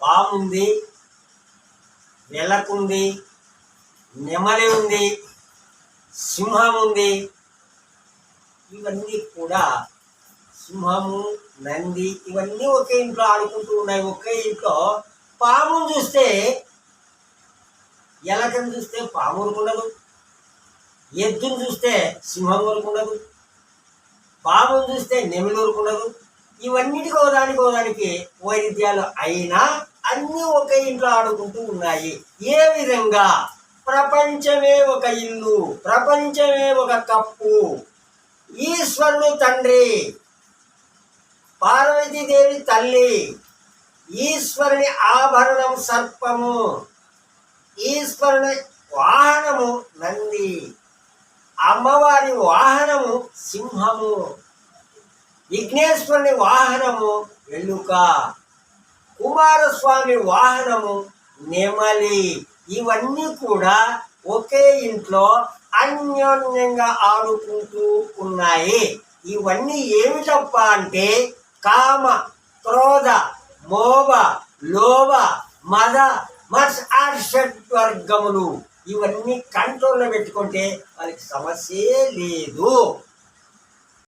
పాముంది వెలకుంది నెమలి ఉంది సింహం ఉంది. ఇవన్నీ కూడా సింహము నంది ఇవన్నీ ఒకే ఇంట్లో ఆడుకుంటూ ఉన్నాయి. ఒకే ఇంట్లో పామును చూస్తే ఎలకను చూస్తే పాము ఉండదు. ఎద్దును చూస్తే సింహం ఉండదు. పామును చూస్తే నెమిలి ఉండదు. ఇవన్నిటికో దానికో దానికి వైరుధ్యాలు అయినా అన్నీ ఒక ఇంట్లో ఆడుకుంటూ ఉన్నాయి. ఏ విధంగా? ప్రపంచమే ఒక ఇల్లు ప్రపంచమే ఒక కప్పు. ఈశ్వరుడు తండ్రి పార్వతీదేవి తల్లి ఈశ్వరుని ఆభరణం సర్పము ఈశ్వరుని వాహనము నంది అమ్మవారి వాహనము సింహము. విఘ్నేశ్వరుని వాహనము ఎలుక కుమారస్వామి వాహనము నెమలి. ఇవన్నీ కూడా ఒకే ఇంట్లో అన్యోన్యంగా ఆడుకుంటూ ఉన్నాయి. ఇవన్నీ ఏమిటప్ప అంటే కామ క్రోధ మోహ లోభ మద మత్స వర్గములు. ఇవన్నీ కంట్రోల్లో పెట్టుకుంటే వాళ్ళకి సమస్యే లేదు.